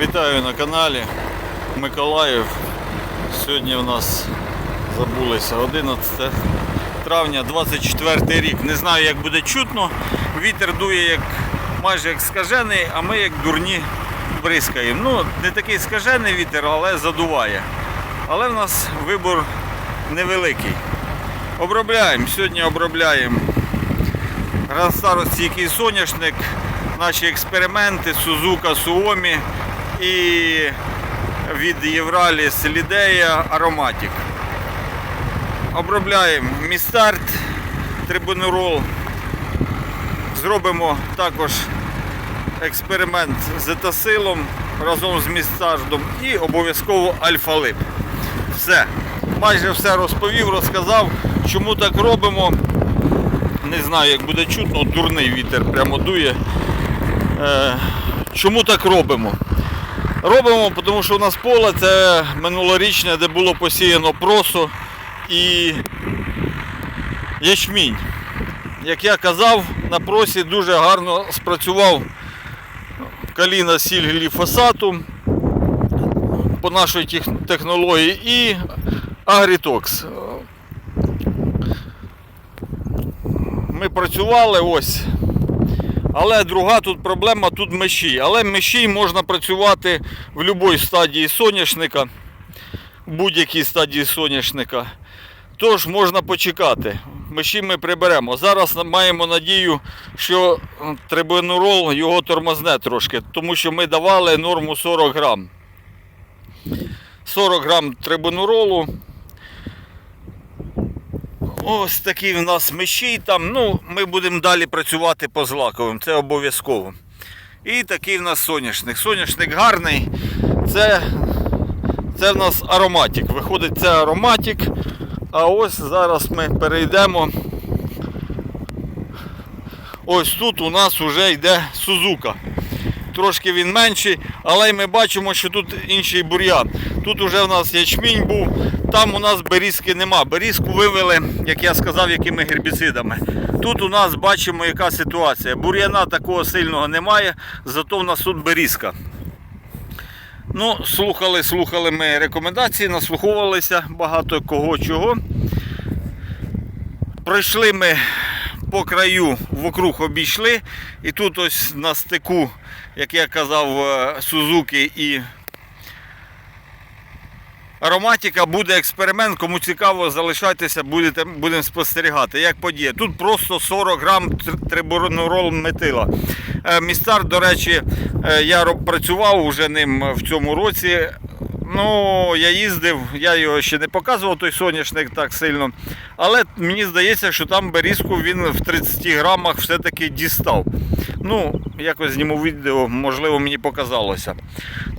Вітаю на каналі Миколаїв. Сьогодні у нас забулися 11 травня 24 рік. Не знаю як буде чутно. Вітер дує як майже як скажений, а ми як дурні бризкаємо. Ну, не такий скажений вітер, але задуває. Але в нас вибор невеликий. Обробляємо. Сьогодні обробляємо старостійкий соняшник, наші експерименти, Сузука, Суомі і від Євраліс Лідея Ароматік. Обробляємо містарт, трибунерол. Зробимо також експеримент з етасилом разом з містардом і обов'язково альфа-лип. Все. Майже все розповів, розказав, чому так робимо. Не знаю, як буде чутно, дурний вітер прямо дує. Е, чому так робимо? Робимо, тому що у нас поле це минулорічне, де було посіяно просо і ячмінь. Як я казав, на просі дуже гарно спрацював каліна сіль гліфосату по нашій технології і агрітокс. Ми працювали ось. Але друга тут проблема, тут меші. Але меші можна працювати в будь-якій стадії соняшника, в будь-якій стадії соняшника. Тож можна почекати. Меші ми приберемо. Зараз маємо надію, що трибунурол його тормозне трошки, тому що ми давали норму 40 грам. 40 грам трибунуролу. Ось такі в нас меші там. Ну, ми будемо далі працювати по злаковим, це обов'язково. І такий в нас соняшник. Соняшник гарний. Це, це в нас ароматик. Виходить, це ароматик. А ось зараз ми перейдемо. Ось тут у нас вже йде Сузука. Трошки він менший, але ми бачимо, що тут інший бур'ян. Тут вже в нас ячмінь був, там у нас берізки нема. Берізку вивели, як я сказав, якими гербіцидами. Тут у нас бачимо, яка ситуація. Бур'яна такого сильного немає, зато в нас тут берізка. Ну, слухали, слухали ми рекомендації, наслуховувалися багато кого чого. Пройшли ми по краю, вокруг обійшли. І тут ось на стику, як я казав, е, Сузуки і Ароматика буде експеримент. Кому цікаво, залишайтеся, будете, будемо спостерігати. Як подіє. Тут просто 40 грам тр- трибунурол метила. Е, Містар, до речі, е, я працював уже ним в цьому році. Ну, я їздив, я його ще не показував, той соняшник так сильно. Але мені здається, що там берізку він в 30 грамах все-таки дістав. Ну, якось зніму відео, можливо, мені показалося.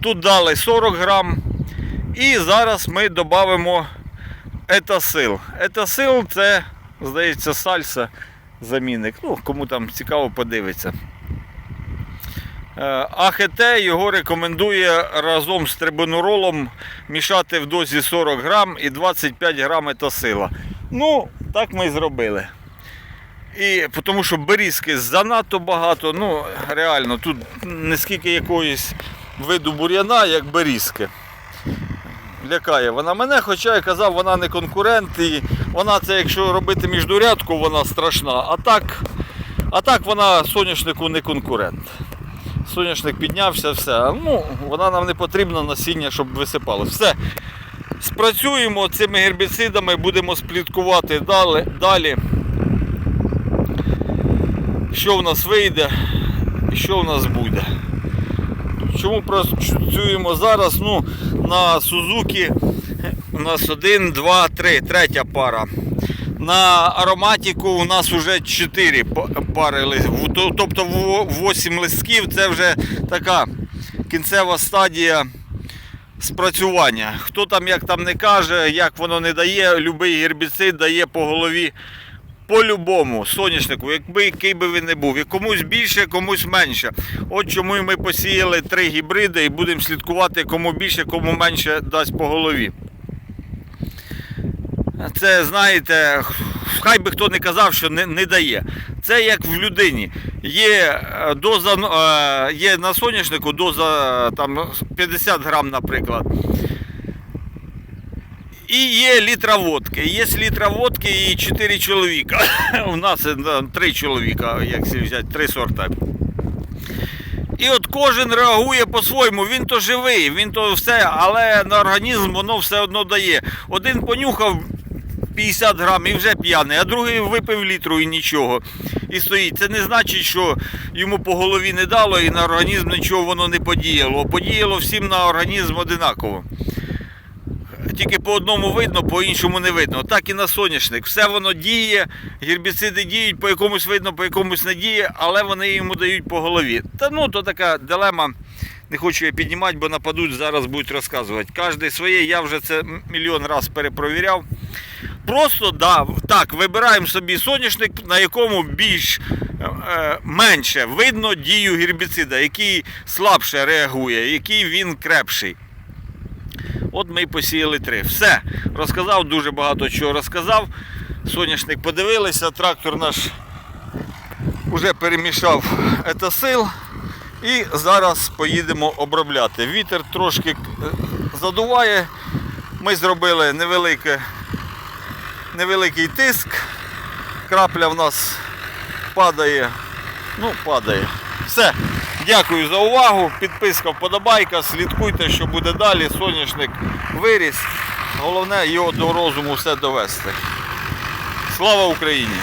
Тут дали 40 грам. І зараз ми додамо етасил. Етасил це, здається, сальса замінник. Ну, кому там цікаво, подивиться. Е, АХТ його рекомендує разом з трибунуролом мішати в дозі 40 грам і 25 грам етасила. Ну, так ми і зробили. І тому що берізки занадто багато, ну реально, тут не скільки якоїсь виду бур'яна, як берізки лякає вона мене, хоча я казав, вона не конкурент, і вона це, якщо робити міждурядку, вона страшна. А так, а так вона соняшнику не конкурент. Соняшник піднявся, все. Ну, вона нам не потрібна насіння, щоб висипало. Все. Спрацюємо цими гербіцидами, будемо спліткувати далі. далі. Що в нас вийде і що в нас буде. Чому працюємо зараз? Ну, на Сузуки у нас один, два, три, третя пара. На ароматику у нас вже 4 пари листів. Тобто 8 листків це вже така кінцева стадія спрацювання. Хто там як там не каже, як воно не дає, будь-який гербіцид дає по голові по-любому соняшнику, якби який би він не був. І комусь більше, комусь менше. От чому ми посіяли три гібриди і будемо слідкувати, кому більше, кому менше дасть по голові. Це, знаєте, хай би хто не казав, що не, не дає. Це як в людині. Є е, доза е, є на соняшнику доза там 50 грам, наприклад. І є літра водки. Є літра водки і 4 чоловіка. У нас е, 3 чоловіка, як взяти, 3 сорта. І от кожен реагує по-своєму, він то живий, він то все, але на організм воно все одно дає. Один понюхав 50 грам і вже п'яний, а другий випив літру і нічого. І стоїть. Це не значить, що йому по голові не дало і на організм нічого воно не подіяло. Подіяло всім на організм одинаково. Тільки по одному видно, по іншому не видно. Так і на соняшник. Все воно діє, гербіциди діють, по якомусь видно, по якомусь не діє, але вони йому дають по голові. Та ну то така дилема. Не хочу я піднімати, бо нападуть, зараз будуть розказувати. Кожен своє, я вже це мільйон разів перепровіряв. Просто да, так, вибираємо собі соняшник, на якому більш е, менше видно дію гербіцида, який слабше реагує, який він крепший. От ми й посіяли три. Все. Розказав, дуже багато чого розказав. Соняшник подивилися, трактор наш вже перемішав етасил. І зараз поїдемо обробляти. Вітер трошки е, задуває. Ми зробили невелике, невеликий тиск. Крапля в нас падає. Ну, падає. Все. Дякую за увагу. Підписка, вподобайка. Слідкуйте, що буде далі. Соняшник виріс. Головне його до розуму все довести. Слава Україні!